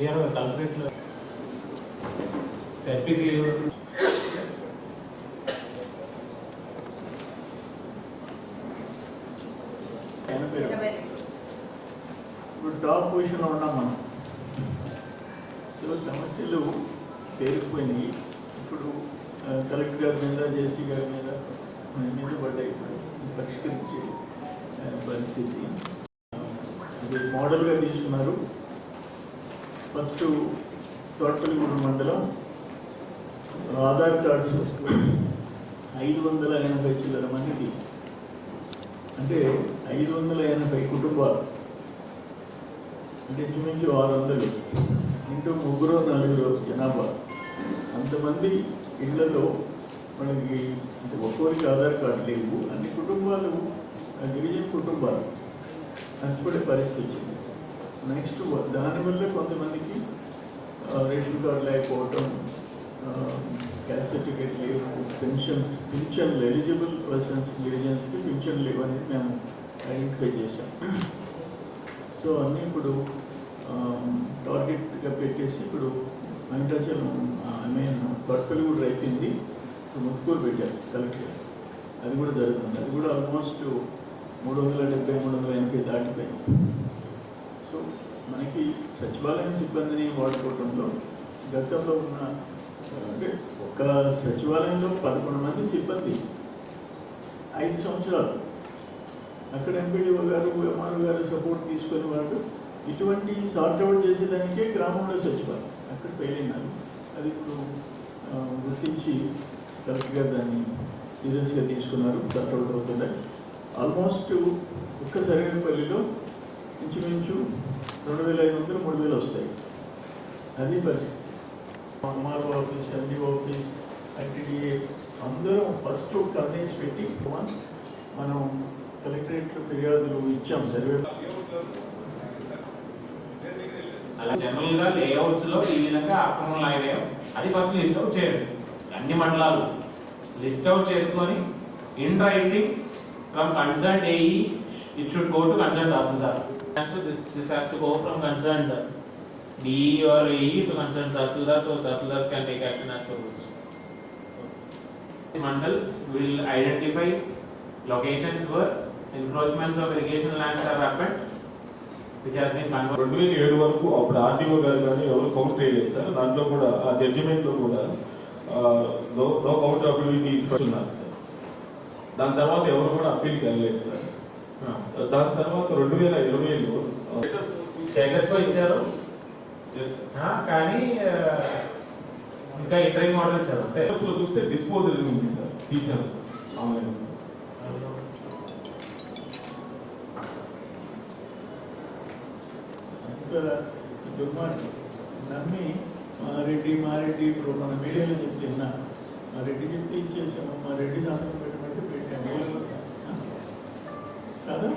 క్లియర్గా కలెక్టరేట్లో epic leave ఇప్పుడు టాప్ పొజిషన్లో ఉన్నాం మనం సో సమస్యలు పేరుకుపోయినాయి ఇప్పుడు కలెక్టర్ గారి మీద జేసీ గారి మీద మన మీద పడ్డాయి ఇప్పుడు పరిష్కరించే పరిస్థితి ఇది మోడల్గా తీసుకున్నారు ఫస్ట్ తోటపల్లిగూడెం మండలం ఆధార్ కార్డ్స్ ఐదు వందల ఎనభై చిల్లర మందికి అంటే ఐదు వందల ఎనభై కుటుంబాలు. అంటే ఇంచుమించు ఆరు వందలు. ఇంటూ ముగ్గురు నలుగురు జనాభా. అంతమంది ఇళ్ళలో మనకి అంటే ఒక్కొరికి ఆధార్ కార్డు లేవు. అన్ని కుటుంబాలు గిరిజన కుటుంబాలు. నష్టపడే పరిస్థితి వచ్చింది. నెక్స్ట్ దానివల్ల కొంతమందికి రేషన్ కార్డు లేకపోవటం క్యాస్ట్ సర్టిఫికేట్ లేవు పెన్షన్ పింఛన్లు ఎలిజిబుల్ పర్సన్స్ గిరిజన్స్కి పింఛన్ లేవు అనేది మేము ఐడెంటిఫై చేసాం సో అన్నీ ఇప్పుడు టార్గెట్గా పెట్టేసి ఇప్పుడు వెంకటాచలం ఐ మీన్ కూడా అయిపోయింది. ముత్తుకూరు పెట్టారు కలెక్టర్ అది కూడా జరుగుతుంది. అది కూడా ఆల్మోస్ట్ మూడు వందల డెబ్బై మూడు వందల ఎనభై దాటిపోయింది. మనకి సచివాలయం సిబ్బందిని వాడుకోవడంలో గతంలో ఉన్న అంటే ఒక సచివాలయంలో పదకొండు మంది సిబ్బంది ఐదు సంవత్సరాలు. అక్కడ ఎంపీడీఓ గారు ఎంఆర్ఓ గారు సపోర్ట్ తీసుకునే వాళ్ళు ఇటువంటి సార్ట్అవుట్ చేసేదానికే గ్రామంలో సచివాలయం. అక్కడ ఫెయిల్ అది ఇప్పుడు గుర్తించి కరెక్ట్ గారు దాన్ని సీరియస్గా తీసుకున్నారు సార్ట్అవుట్ అవుట్ ఆల్మోస్ట్ ఒక్క సరైనపల్లిలో ఇంచుమించు రెండు వేల ఐదు వందలు మూడు వేలు వస్తాయి. అది పరిస్థితి. MRO office MDO office ITDA అందరం ఫస్ట్ కన్నేసి పెట్టి మనం కలెక్టరేట్లో ఫిర్యాదులు ఇచ్చాం సర్వే. అలా జనరల్గా లేఅవుట్స్లో ఈ విధంగా అక్రమంలో అయినాయో అది ఫస్ట్ లిస్ట్ అవుట్ చేయండి. అన్ని మండలాలు. లిస్ట్ అవుట్ చేసుకొని in writing from concern AE it should go to concerned to And so this, this has to go from concerned DE or AE to concerned concern so so can take action as per rules. Mandal will identify locations where encroachments of irrigation lands have happened. రెండు వేల ఏడు వరకు అప్పుడు RTO గారు కానీ ఎవరు count చేయలేదు sir దాంట్లో కూడా ఆ జడ్జిమెంట్లో కూడా నో నో కౌంట్ ఆఫ్ తీసుకొచ్చున్నారు సార్ దాని తర్వాత ఎవరు కూడా అప్పీల్కి వెళ్ళలేదు సార్ దాని తర్వాత రెండు వేల ఇరవైలో స్టేటస్ కో ఇచ్చారు. కానీ ఇంకా ఇంటర్వ్యూ మోడల్ ఇచ్చారు అంటే లో చూస్తే డిస్పోజల్ ఉంది సార్. తీసాను సార్ ఆన్లైన్ నమ్మి మా రెడ్డి మా రెడ్డి ఇప్పుడు మన మీడియాలో చెప్తున్నా మా రెడ్డి చెప్తే ఇచ్చేసాము మా రెడ్డి సంతకం పెట్టమంటే పెట్టాము. కదా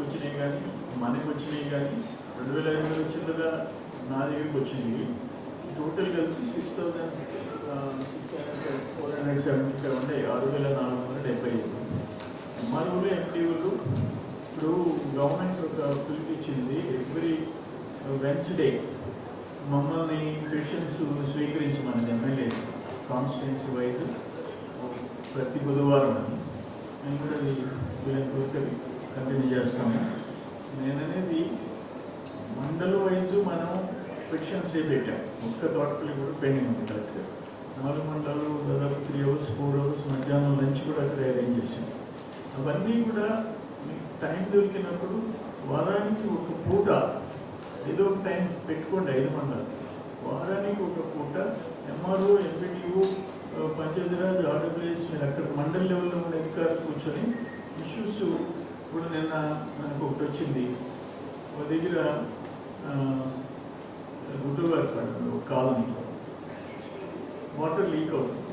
వచ్చినాయి కానీ మనకి వచ్చినాయి కానీ రెండు వేల ఐదు వందల చిన్నగా నా దగ్గరికి వచ్చింది టోటల్ కలిసి six thousand six hundred four hundred seventy seven ఆరు వేల నాలుగు వందల డెబ్బై ఐదు. ఎంఆర్ఓలు ఎంపీలు ఇప్పుడు గవర్నమెంట్ ఒక పిలిపించింది ఎవ్రీ వెన్స్డే మమ్మల్ని పెషన్స్ స్వీకరించమని ఎమ్మెల్యే. కాన్స్టిట్యున్సీ వైజ్ ప్రతి బుధవారం అని నేను కూడా అది కంటిన్యూ చేస్తాము నేననేది మండల వైజ్ మనం పెషన్స్ డే పెట్టాం. ఒక్క తోటపల్లి కూడా పెండింగ్ ఉంది కరెక్ట్గా నాలుగు గంటలు దాదాపు త్రీ అవర్స్ ఫోర్ అవర్స్ మధ్యాహ్నం లంచ్ కూడా అక్కడ అరేంజ్ చేసాం. అవన్నీ కూడా మీకు టైం దొరికినప్పుడు వారానికి ఒక పూట ఏదో ఒక టైం పెట్టుకోండి ఐదు మండలు వారానికి ఒక పూట ఎంఆర్ఓ ఎంపీటీఓ పంచాయతీరాజ్ ఆర్డబ్ల్యూఎస్ మీరు అక్కడ మండల లెవెల్లో ఉన్న అధికారులు కూర్చొని ఇష్యూస్ ఇప్పుడు నిన్న మనకు ఒకటి వచ్చింది. ఒక దగ్గర గుడ్డుగారు కాలనీలో వాటర్ లీక్ అవుతుంది.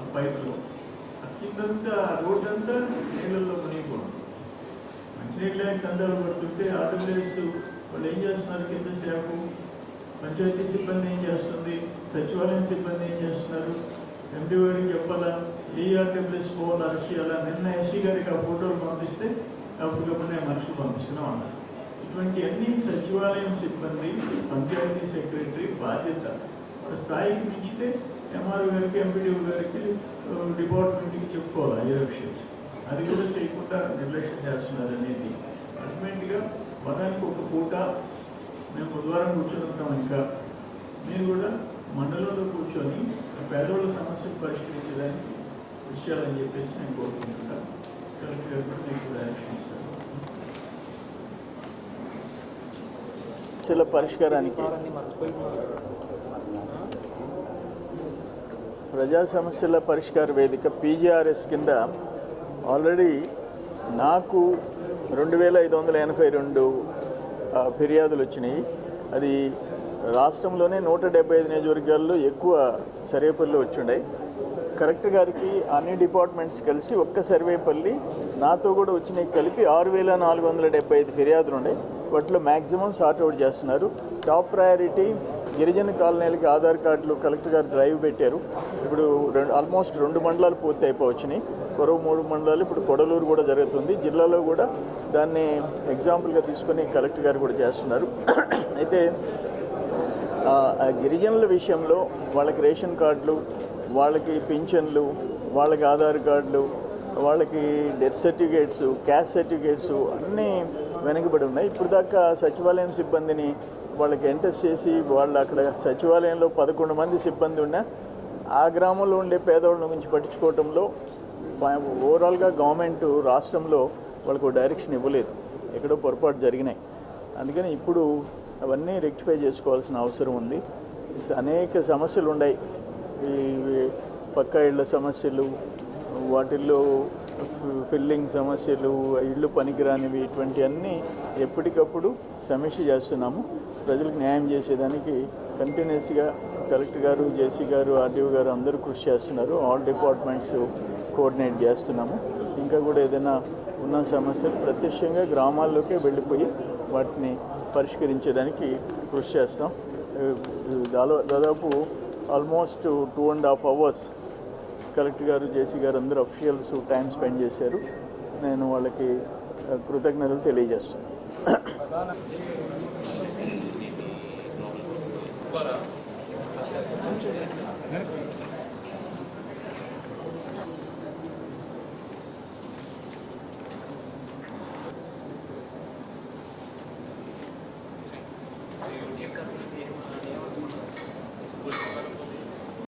ఆ పైపులో. ఆ కిందంతా రోడ్ అంతా నీళ్ళల్లో మునిగిపోతుంది. మంచినీళ్ళ కందాలు పడుతుంటే ఆర్డబ్ల్యూఎస్ వాళ్ళు ఏం చేస్తున్నారు? కింద స్టాఫ్ పంచాయతీ సిబ్బంది ఏం చేస్తుంది? సచివాలయం సిబ్బంది ఏం చేస్తున్నారు? ఎండి గారికి చెప్పాలా? ఏ ఆర్డబ్ల్యూఎస్ పోవాలా? అరెస్ట్ చేయాలా? నిన్న ఎస్సీ గారికి ఆ ఫోటోలు పంపిస్తే అప్పుడు నేను మనుషులు పంపిస్తున్నాం అన్నారు. ఇటువంటి అన్ని సచివాలయం సిబ్బంది పంచాయతీ సెక్రటరీ బాధ్యత. వాళ్ళ స్థాయికి మించితే ఎంఆర్ఓ గారికి ఎంపీడీఓ గారికి డిపార్ట్మెంట్కి చెప్పుకోవాలి అయ్యే విషయస్ అది కూడా చేయకుండా నిర్లక్ష్యం చేస్తున్నారు అనేది అల్టిమేట్గా వారానికి ఒక పూట మేము బుధవారం కూర్చొని ఉంటాం ఇంకా. మీరు కూడా మండలంలో కూర్చొని పేదవాళ్ళ సమస్యను పరిష్కరించడానికి విషయాలని చెప్పేసి నేను కోరుకుంటున్నాను. కలెక్టర్ గారు కూడా మీకు డైరెక్షన్ ఇస్తారు. సమస్యల పరిష్కారానికి. ప్రజా సమస్యల పరిష్కార వేదిక పీజీఆర్ఎస్ కింద ఆల్రెడీ నాకు రెండు వేల ఐదు వందల ఎనభై రెండు ఫిర్యాదులు వచ్చినాయి. అది రాష్ట్రంలోనే నూట డెబ్బై ఐదు నియోజకవర్గాల్లో ఎక్కువ సర్వేపల్లి వచ్చిండాయి కలెక్టర్ గారికి అన్ని డిపార్ట్మెంట్స్ కలిసి ఒక్క సర్వేపల్లి నాతో కూడా వచ్చినాయి కలిపి ఆరు వేల నాలుగు వందల డెబ్బై ఐదు ఫిర్యాదులు ఉన్నాయి వాటిలో మ్యాక్సిమం సార్ట్అవుట్ చేస్తున్నారు. టాప్ ప్రయారిటీ గిరిజన కాలనీలకి ఆధార్ కార్డులు కలెక్టర్ గారు డ్రైవ్ పెట్టారు. ఇప్పుడు రెండు ఆల్మోస్ట్ రెండు మండలాలు పూర్తి అయిపోవచ్చినాయి కొరవ మూడు మండలాలు ఇప్పుడు కొడలూరు కూడా జరుగుతుంది. జిల్లాలో కూడా దాన్ని ఎగ్జాంపుల్గా తీసుకొని కలెక్టర్ గారు కూడా చేస్తున్నారు. అయితే ఆ, గిరిజనుల విషయంలో వాళ్ళకి రేషన్ కార్డులు వాళ్ళకి పింఛన్లు వాళ్ళకి ఆధార్ కార్డులు వాళ్ళకి డెత్ సర్టిఫికేట్స్ క్యాస్ట్ సర్టిఫికేట్స్ అన్నీ వెనకబడి ఉన్నాయి. ఇప్పుడు దాకా సచివాలయం సిబ్బందిని వాళ్ళకి ఎంటెస్ట్ చేసి వాళ్ళు అక్కడ సచివాలయంలో పదకొండు మంది సిబ్బంది ఉన్నా ఆ గ్రామంలో ఉండే పేదవాళ్ళ గురించి పట్టించుకోవటంలో ఓవరాల్గా గవర్నమెంట్ రాష్ట్రంలో వాళ్ళకు డైరెక్షన్ ఇవ్వలేదు. ఎక్కడో పొరపాటు జరిగినాయి. అందుకని ఇప్పుడు అవన్నీ రెక్టిఫై చేసుకోవాల్సిన అవసరం ఉంది. అనేక సమస్యలు ఉన్నాయి. ఈ పక్కా ఇళ్ళ సమస్యలు వాటిల్లో ఫిల్లింగ్ సమస్యలు ఇళ్ళు పనికిరానివి ఇటువంటి అన్నీ ఎప్పటికప్పుడు సమీక్ష చేస్తున్నాము. ప్రజలకు న్యాయం చేసేదానికి కంటిన్యూస్గా కలెక్టర్ గారు జేసీ గారు ఆర్డీఓ గారు అందరూ కృషి చేస్తున్నారు. ఆల్ డిపార్ట్మెంట్స్ కోఆర్డినేట్ చేస్తున్నాము. ఇంకా కూడా ఏదైనా ఉన్న సమస్యలు ప్రత్యక్షంగా గ్రామాల్లోకే వెళ్ళిపోయి వాటిని పరిష్కరించేదానికి కృషి చేస్తాం. దాదాపు almost two and half hours collector గారు జేసీ గారు అందరూ అఫీషియల్స్ టైం స్పెండ్ చేశారు. నేను వాళ్ళకి కృతజ్ఞతలు తెలియజేస్తున్నాను.